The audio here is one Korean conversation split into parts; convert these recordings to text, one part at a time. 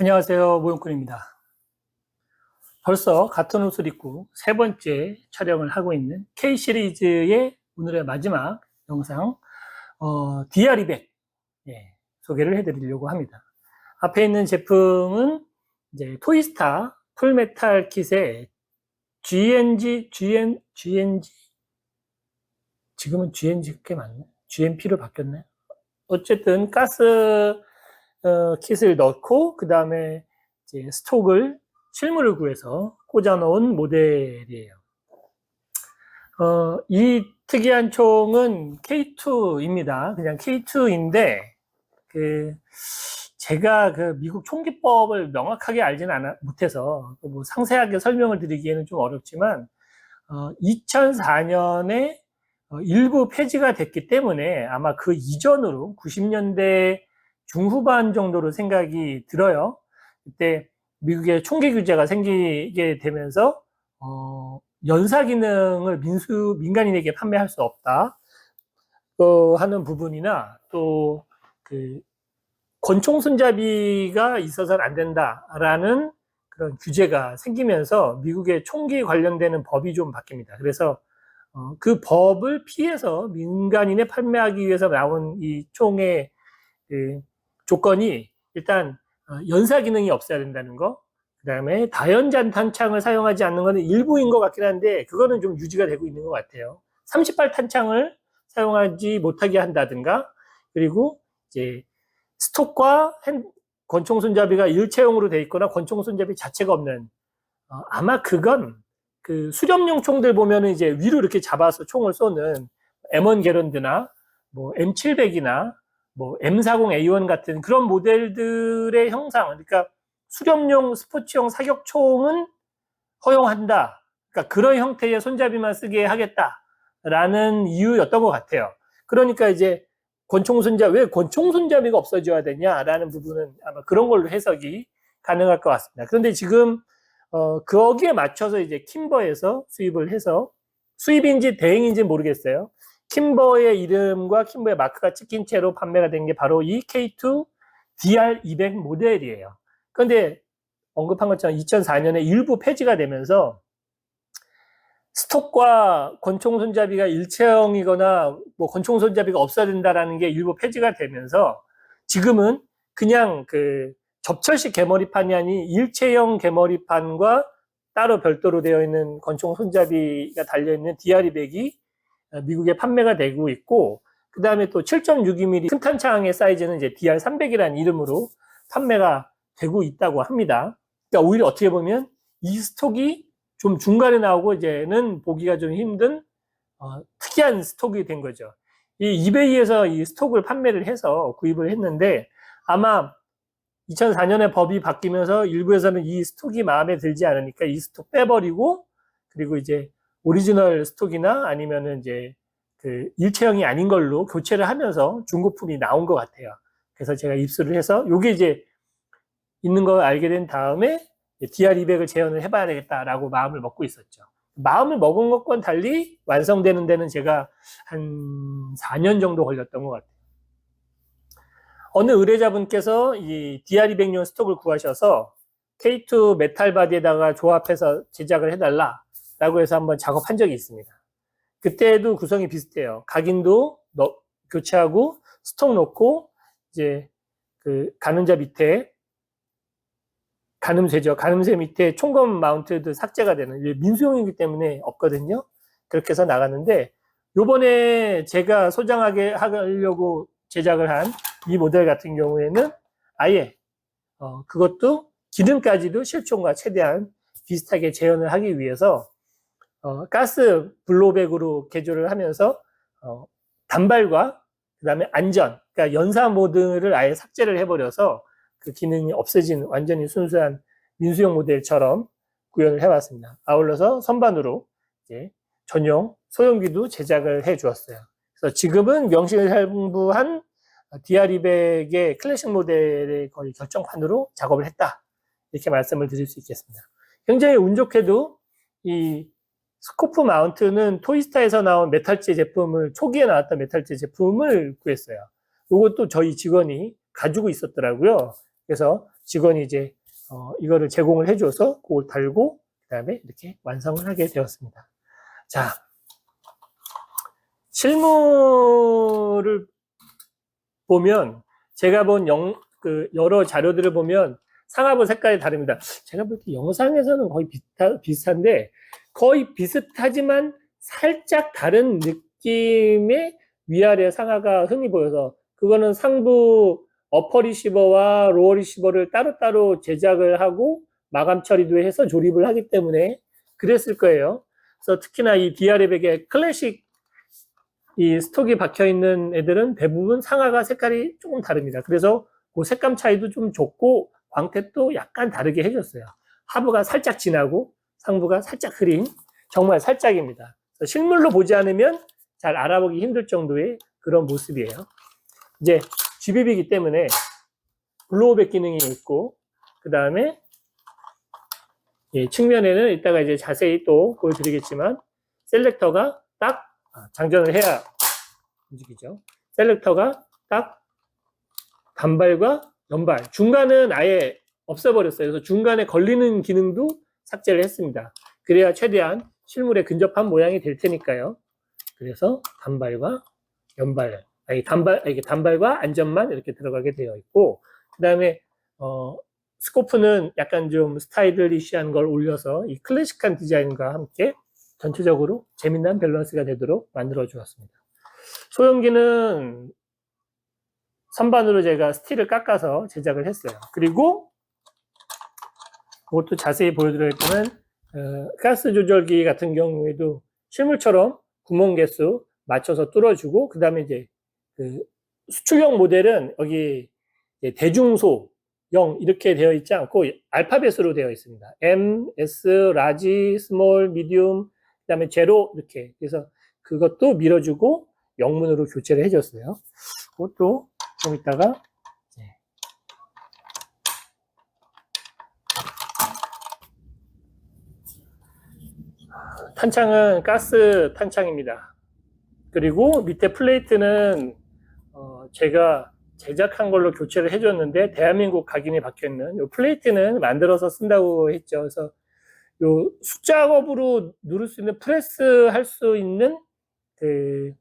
안녕하세요. 모용꾼입니다. 벌써 같은 옷을 입고 세 번째 촬영을 하고 있는 K 시리즈의 오늘의 마지막 영상, 어, DR200 예, 소개를 해드리려고 합니다. 앞에 있는 제품은 이제 토이스타 풀메탈 킷의 GNG, GN, GNG, 지금은 GNG 꽤 맞네. GMP로 바뀌었네. 어쨌든 가스 어, 킷을 넣고 그 다음에 스톡을 실물을 구해서 꽂아 놓은 모델이에요. 어, 이 특이한 총은 K2입니다. 그냥 K2인데 그 제가 그 미국 총기법을 명확하게 알지는 못해서 뭐 상세하게 설명을 드리기에는 좀 어렵지만 어, 2004년에 어, 일부 폐지가 됐기 때문에 아마 그 이전으로 90년대 중후반 정도로 생각이 들어요. 그때 미국의 총기 규제가 생기게 되면서 어, 연사 기능을 민수 민간인에게 판매할 수 없다 어, 하는 부분이나 또그 권총 손잡이가 있어서는 안 된다라는 그런 규제가 생기면서 미국의 총기 관련되는 법이 좀 바뀝니다. 그래서 어, 그 법을 피해서 민간인에 판매하기 위해서 나온 이 총의 그 조건이 일단 어, 연사 기능이 없어야 된다는 거, 그 다음에 다연잔 탄창을 사용하지 않는 것은 일부인 것 같긴 한데 그거는 좀 유지가 되고 있는 것 같아요. 30발 탄창을 사용하지 못하게 한다든가 그리고 이제 스톡과 핸- 권총 손잡이가 일체형으로 돼 있거나 권총 손잡이 자체가 없는 어, 아마 그건 그 수렴용 총들 보면은 이제 위로 이렇게 잡아서 총을 쏘는 M1 게런드나 뭐 M700이나 뭐 M40A1 같은 그런 모델들의 형상, 그러니까 수렴용 스포츠용 사격총은 허용한다. 그러니까 그런 형태의 손잡이만 쓰게 하겠다라는 이유였던 것 같아요. 그러니까 이제 권총 손잡이 왜 권총 손잡이가 없어져야 되냐라는 부분은 아마 그런 걸로 해석이 가능할 것 같습니다. 그런데 지금 어, 거기에 맞춰서 이제 킴버에서 수입을 해서 수입인지 대행인지 모르겠어요. 킴버의 이름과 킴버의 마크가 찍힌 채로 판매가 된 게 바로 이 K2 DR200 모델이에요. 그런데 언급한 것처럼 2004년에 일부 폐지가 되면서 스톡과 권총 손잡이가 일체형이거나 뭐 권총 손잡이가 없어야 된다라는 게 일부 폐지가 되면서 지금은 그냥 그 접철식 개머리판이 아닌 일체형 개머리판과 따로 별도로 되어 있는 권총 손잡이가 달려 있는 DR200이 미국에 판매가 되고 있고 그 다음에 또 7.62mm 큰 탄창의 사이즈는 이제 DR300이라는 이름으로 판매가 되고 있다고 합니다. 그러니까 오히려 어떻게 보면 이 스톡이 좀 중간에 나오고 이제는 보기가 좀 힘든 어, 특이한 스톡이 된 거죠. 이 이베이에서 이 스톡을 판매를 해서 구입을 했는데 아마 2004년에 법이 바뀌면서 일부에서는 이 스톡이 마음에 들지 않으니까 이 스톡 빼버리고 그리고 이제 오리지널 스톡이나 아니면은 이제 그 일체형이 아닌 걸로 교체를 하면서 중고품이 나온 것 같아요. 그래서 제가 입수를 해서 요게 이제 있는 걸 알게 된 다음에 DR200을 재현을 해봐야 되겠다라고 마음을 먹고 있었죠. 마음을 먹은 것과는 달리 완성되는 데는 제가 한 4년 정도 걸렸던 것 같아요. 어느 의뢰자분께서 이 DR200용 스톡을 구하셔서 K2 메탈 바디에다가 조합해서 제작을 해달라 라고 해서 한번 작업한 적이 있습니다. 그때도 구성이 비슷해요. 각인도 넣- 교체하고 스톡 넣고 이제 그 가늠자 밑에 가늠쇠죠. 가늠쇠 밑에 총검 마운트도 삭제가 되는 민수용이기 때문에 없거든요. 그렇게 해서 나갔는데 요번에 제가 소장하게 하려고 제작을 한 이 모델 같은 경우에는 아예 어, 그것도 기능까지도 실총과 최대한 비슷하게 재현을 하기 위해서 어, 가스 블로백으로 개조를 하면서 어, 단발과 그다음에 안전, 그러니까 연사 모드를 아예 삭제를 해버려서 그 기능이 없어진 완전히 순수한 민수용 모델처럼 구현을 해왔습니다. 아울러서 선반으로 이제 전용 소형기도 제작을 해 주었어요. 그래서 지금은 명실상부한 DR200의 클래식 모델의 거의 결정판으로 작업을 했다. 이렇게 말씀을 드릴 수 있겠습니다. 굉장히 운 좋게도 이 스코프 마운트는 토이스타에서 나온 메탈재 제품을 초기에 나왔던 메탈재 제품을 구했어요. 이것도 저희 직원이 가지고 있었더라고요. 그래서 직원이 이제 어, 이거를 제공을 해줘서 그걸 달고 그다음에 이렇게 완성을 하게 되었습니다. 자, 실물을 보면 제가 본 영, 그 여러 자료들을 보면 상하부 색깔이 다릅니다. 제가 볼 때 영상에서는 거의 비슷하, 비슷한데 거의 비슷하지만 살짝 다른 느낌의 위아래 상하가 흔히 보여서 그거는 상부 어퍼 리시버와 로어 리시버를 따로따로 제작을 하고 마감 처리도 해서 조립을 하기 때문에 그랬을 거예요. 그래서 특히나 이 DR백에 클래식 이 스톡이 박혀 있는 애들은 대부분 상하가 색깔이 조금 다릅니다. 그래서 그 색감 차이도 좀 줬고 광택도 약간 다르게 해줬어요. 하부가 살짝 진하고 상부가 살짝 흐린 정말 살짝입니다. 실물로 보지 않으면 잘 알아보기 힘들 정도의 그런 모습이에요. 이제 GBB이기 때문에 블로우백 기능이 있고 그 다음에 예, 측면에는 이따가 이제 자세히 또 보여드리겠지만 셀렉터가 딱 아, 장전을 해야 움직이죠. 셀렉터가 딱 단발과 연발 중간은 아예 없애버렸어요. 그래서 중간에 걸리는 기능도 삭제를 했습니다. 그래야 최대한 실물에 근접한 모양이 될 테니까요. 그래서 단발과 연발, 아니 단발, 이게 단발과 안전만 이렇게 들어가게 되어 있고, 그 다음에 어, 스코프는 약간 좀 스타일리시한 걸 올려서 이 클래식한 디자인과 함께 전체적으로 재미난 밸런스가 되도록 만들어 주었습니다. 소형기는 선반으로 제가 스틸을 깎아서 제작을 했어요. 그리고 그것도 자세히 보여드렸지만 어, 가스 조절기 같은 경우에도 실물처럼 구멍 개수 맞춰서 뚫어주고 그 다음에 이제 그 수출형 모델은 여기 대중소 0 이렇게 되어 있지 않고 알파벳으로 되어 있습니다. M, S, 라지, 스몰, 미디움, 그 다음에 제로 이렇게 그래서 그것도 밀어주고 영문으로 교체를 해줬어요. 그것도 좀 이따가 탄창은 가스 탄창입니다. 그리고 밑에 플레이트는 어, 제가 제작한 걸로 교체를 해줬는데 대한민국 각인이 박혀있는 이 플레이트는 만들어서 쓴다고 했죠. 그래서 요 숫작업으로 누를 수 있는 프레스 할 수 있는 그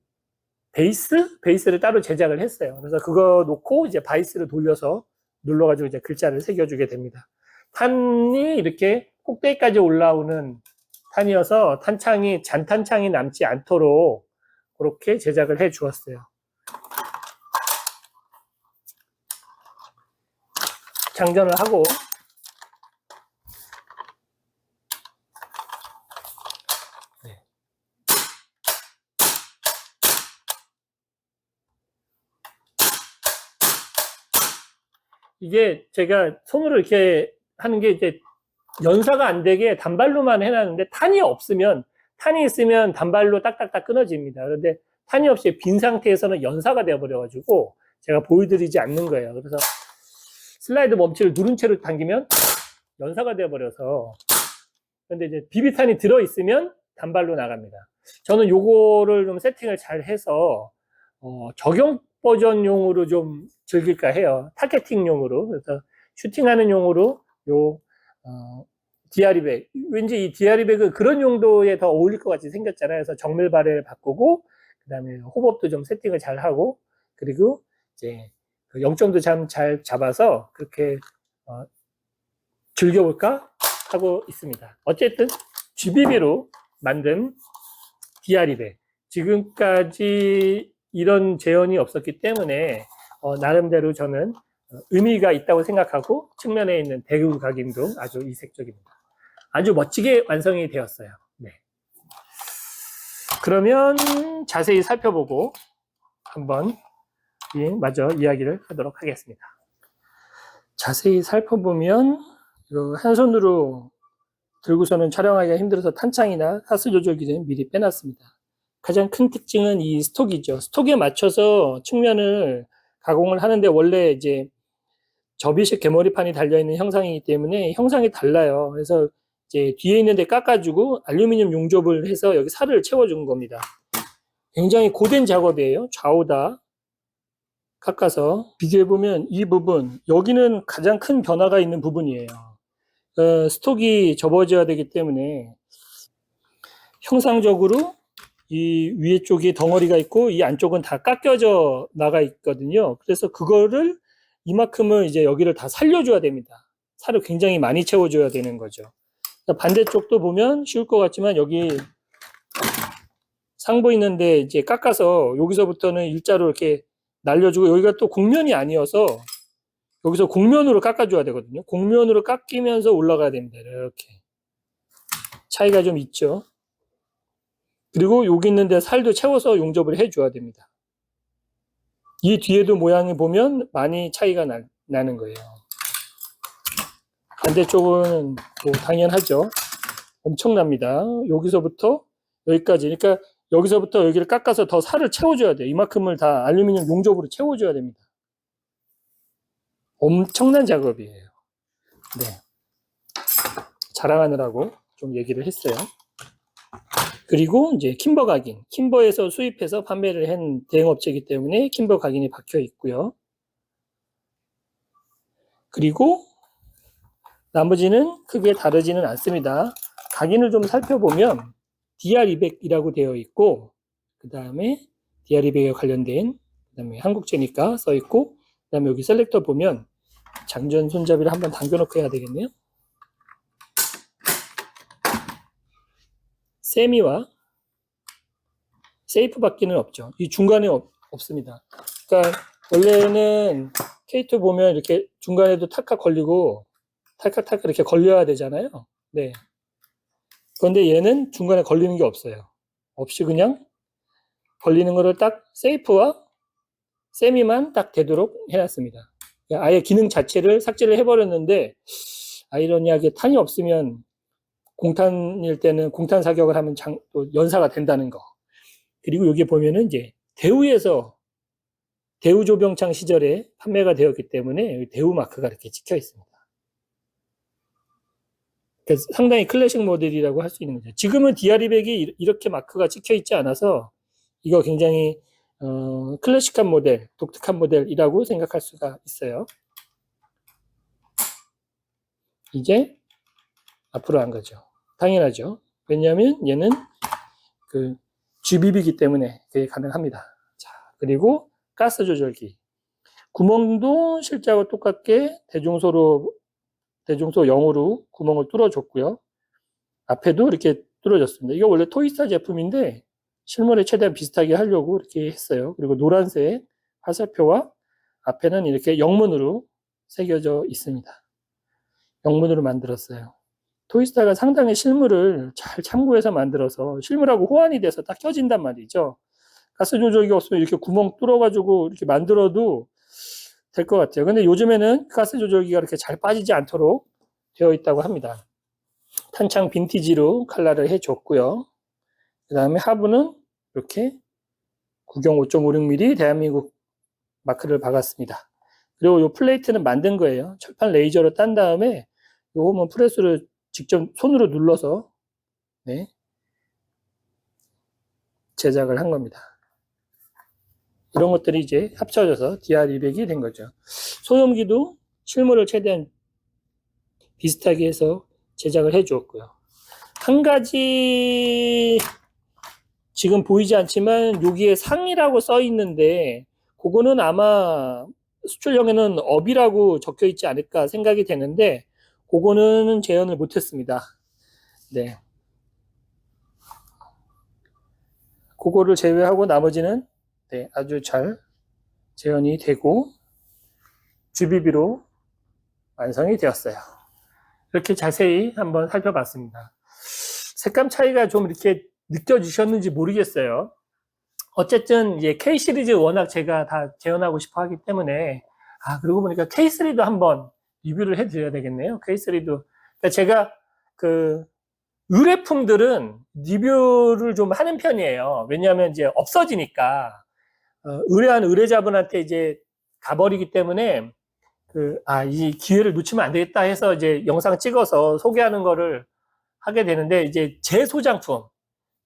베이스 베이스를 따로 제작을 했어요. 그래서 그거 놓고 이제 바이스를 돌려서 눌러가지고 이제 글자를 새겨주게 됩니다. 탄이 이렇게 꼭대기까지 올라오는 탄이어서 탄창이 잔탄창이 남지 않도록 그렇게 제작을 해 주었어요. 장전을 하고 네. 이게 제가 손으로 이렇게 하는 게 이제 연사가 안 되게 단발로만 해놨는데 탄이 없으면 탄이 있으면 단발로 딱딱딱 끊어집니다. 그런데 탄이 없이 빈 상태에서는 연사가 되어버려가지고 제가 보여드리지 않는 거예요. 그래서 슬라이드 멈치를 누른 채로 당기면 연사가 되어버려서 근데 이제 비비탄이 들어있으면 단발로 나갑니다. 저는 요거를 좀 세팅을 잘 해서 어, 적용 버전용으로 좀 즐길까 해요. 타겟팅용으로. 그래서 슈팅하는 용으로 요 어, DR이백. 왠지 이 DR이백은 그런 용도에 더 어울릴 것 같이 생겼잖아요. 그래서 정밀 발열을 바꾸고 그 다음에 호법도 좀 세팅을 잘 하고 그리고 이제 그 0점도 참 잘 잡아서 그렇게 어, 즐겨볼까 하고 있습니다. 어쨌든 GBB로 만든 DR이백. 지금까지 이런 재현이 없었기 때문에 어, 나름대로 저는 어, 의미가 있다고 생각하고 측면에 있는 대구 각인도 아주 이색적입니다. 아주 멋지게 완성이 되었어요. 네. 그러면 자세히 살펴보고 한번 예, 마저 이야기를 하도록 하겠습니다. 자세히 살펴보면 이거 한 손으로 들고서는 촬영하기가 힘들어서 탄창이나 하스 조절기는 미리 빼놨습니다. 가장 큰 특징은 이 스톡이죠. 스톡에 맞춰서 측면을 가공을 하는데 원래 이제 접이식 개머리판이 달려있는 형상이기 때문에 형상이 달라요. 그래서 이제 뒤에 있는데 깎아주고 알루미늄 용접을 해서 여기 살을 채워준 겁니다. 굉장히 고된 작업이에요. 좌우다 깎아서 비교해보면 이 부분, 여기는 가장 큰 변화가 있는 부분이에요. 어, 스톡이 접어져야 되기 때문에 형상적으로 이 위에 쪽이 덩어리가 있고 이 안쪽은 다 깎여져 나가 있거든요. 그래서 그거를 이만큼은 이제 여기를 다 살려줘야 됩니다. 살을 굉장히 많이 채워줘야 되는 거죠. 그러니까 반대쪽도 보면 쉬울 것 같지만 여기 상부 있는데 이제 깎아서 여기서부터는 일자로 이렇게 날려주고 여기가 또 곡면이 아니어서 여기서 곡면으로 깎아줘야 되거든요. 곡면으로 깎이면서 올라가야 됩니다. 이렇게 차이가 좀 있죠. 그리고 여기 있는데 살도 채워서 용접을 해줘야 됩니다. 이 뒤에도 모양을 보면 많이 차이가 나, 나는 거예요. 반대쪽은 뭐 당연하죠. 엄청납니다. 여기서부터 여기까지. 그러니까 여기서부터 여기를 깎아서 더 살을 채워줘야 돼요. 이만큼을 다 알루미늄 용접으로 채워줘야 됩니다. 엄청난 작업이에요. 네. 자랑하느라고 좀 얘기를 했어요. 그리고 이제 킴버 각인. 킴버에서 수입해서 판매를 한 대행업체이기 때문에 킴버 각인이 박혀 있고요. 그리고 나머지는 크게 다르지는 않습니다. 각인을 좀 살펴보면 DR200이라고 되어 있고 그 다음에 DR200에 관련된 그 다음에 한국제니까 써 있고 그 다음에 여기 셀렉터 보면 장전 손잡이를 한번 당겨놓고 해야 되겠네요. 세미와 세이프 바퀴는 없죠. 이 중간에 없, 없습니다. 그러니까 원래는 K2 보면 이렇게 중간에도 탈칵 걸리고 탈칵탈칵 이렇게 걸려야 되잖아요. 네. 그런데 얘는 중간에 걸리는 게 없어요. 없이 그냥 걸리는 거를 딱 세이프와 세미만 딱 되도록 해놨습니다. 아예 기능 자체를 삭제를 해버렸는데 아이러니하게 탄이 없으면 공탄일 때는 공탄 사격을 하면 장, 또 연사가 된다는 거. 그리고 여기 보면은 이제 대우에서 대우 조병창 시절에 판매가 되었기 때문에 대우 마크가 이렇게 찍혀 있습니다. 상당히 클래식 모델이라고 할 수 있는 거죠. 지금은 DR200이 이렇게 마크가 찍혀 있지 않아서 이거 굉장히 어, 클래식한 모델, 독특한 모델이라고 생각할 수가 있어요. 이제 앞으로 한 거죠. 당연하죠. 왜냐하면 얘는 그 GBB이기 때문에 그게 가능합니다. 자, 그리고 가스 조절기. 구멍도 실제하고 똑같게 대중소로 대중소 0으로 구멍을 뚫어줬고요. 앞에도 이렇게 뚫어졌습니다. 이거 원래 토이스타 제품인데 실물에 최대한 비슷하게 하려고 이렇게 했어요. 그리고 노란색 화살표와 앞에는 이렇게 영문으로 새겨져 있습니다. 영문으로 만들었어요. 토이스타가 상당히 실물을 잘 참고해서 만들어서 실물하고 호환이 돼서 딱 껴진단 말이죠. 가스 조절기 없으면 이렇게 구멍 뚫어가지고 이렇게 만들어도 될 것 같아요. 근데 요즘에는 가스 조절기가 이렇게 잘 빠지지 않도록 되어 있다고 합니다. 탄창 빈티지로 칼라를 해줬고요. 그 다음에 하부는 이렇게 구경 5.56mm 대한민국 마크를 박았습니다. 그리고 이 플레이트는 만든 거예요. 철판 레이저로 딴 다음에 요거는 프레스를 직접 손으로 눌러서 네, 제작을 한 겁니다. 이런 것들이 이제 합쳐져서 DR200이 된 거죠. 소염기도 실물을 최대한 비슷하게 해서 제작을 해 주었고요. 한 가지 지금 보이지 않지만 여기에 상이라고 써 있는데 그거는 아마 수출형에는 업이라고 적혀 있지 않을까 생각이 되는데 그거는 재현을 못했습니다. 네. 그거를 제외하고 나머지는 네, 아주 잘 재현이 되고 GBB로 완성이 되었어요. 이렇게 자세히 한번 살펴봤습니다. 색감 차이가 좀 이렇게 느껴지셨는지 모르겠어요. 어쨌든 이제 K 시리즈 워낙 제가 다 재현하고 싶어 하기 때문에 아 그러고 보니까 K3도 한번 리뷰를 해드려야 되겠네요. K3도 그러니까 제가 그 의뢰품들은 리뷰를 좀 하는 편이에요. 왜냐하면 이제 없어지니까 어, 의뢰한 의뢰자분한테 이제 가버리기 때문에 그, 아, 이 기회를 놓치면 안 되겠다 해서 이제 영상 찍어서 소개하는 거를 하게 되는데 이제 제 소장품,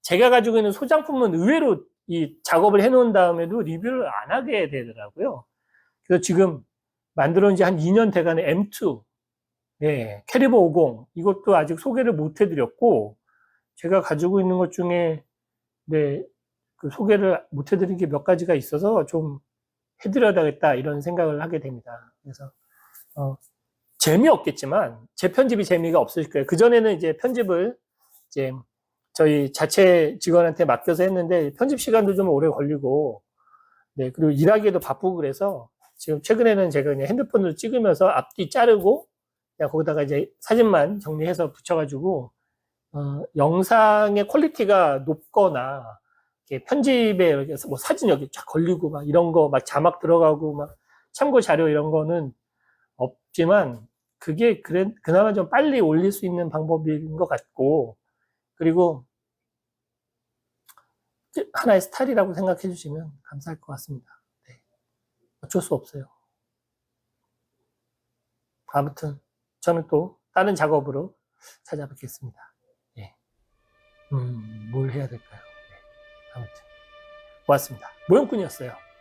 제가 가지고 있는 소장품은 의외로 이 작업을 해놓은 다음에도 리뷰를 안 하게 되더라고요. 그래서 지금 만들어진 지한 2년 돼가는 M2, 예, 캐리버 50, 이것도 아직 소개를 못 해드렸고, 제가 가지고 있는 것 중에, 네, 그 소개를 못 해드린 게 몇 가지가 있어서 좀 해드려야 되겠다, 이런 생각을 하게 됩니다. 그래서, 어, 재미없겠지만, 제 편집이 재미가 없을 거예요. 그 전에는 이제 편집을, 이제, 저희 자체 직원한테 맡겨서 했는데, 편집 시간도 좀 오래 걸리고, 네, 그리고 일하기에도 바쁘고 그래서, 지금 최근에는 제가 그냥 핸드폰으로 찍으면서 앞뒤 자르고, 그냥 거기다가 이제 사진만 정리해서 붙여가지고, 어, 영상의 퀄리티가 높거나, 편집에 뭐 사진 여기 쫙 걸리고 막 이런 거 막 자막 들어가고 막 참고 자료 이런 거는 없지만, 그게 그래, 그나마 좀 빨리 올릴 수 있는 방법인 것 같고, 그리고 하나의 스타일이라고 생각해 주시면 감사할 것 같습니다. 네. 어쩔 수 없어요. 아무튼 저는 또 다른 작업으로 찾아뵙겠습니다. 예. 음, 뭘 해야 될까요? 네. 아무튼 고맙습니다. 모형꾼이었어요.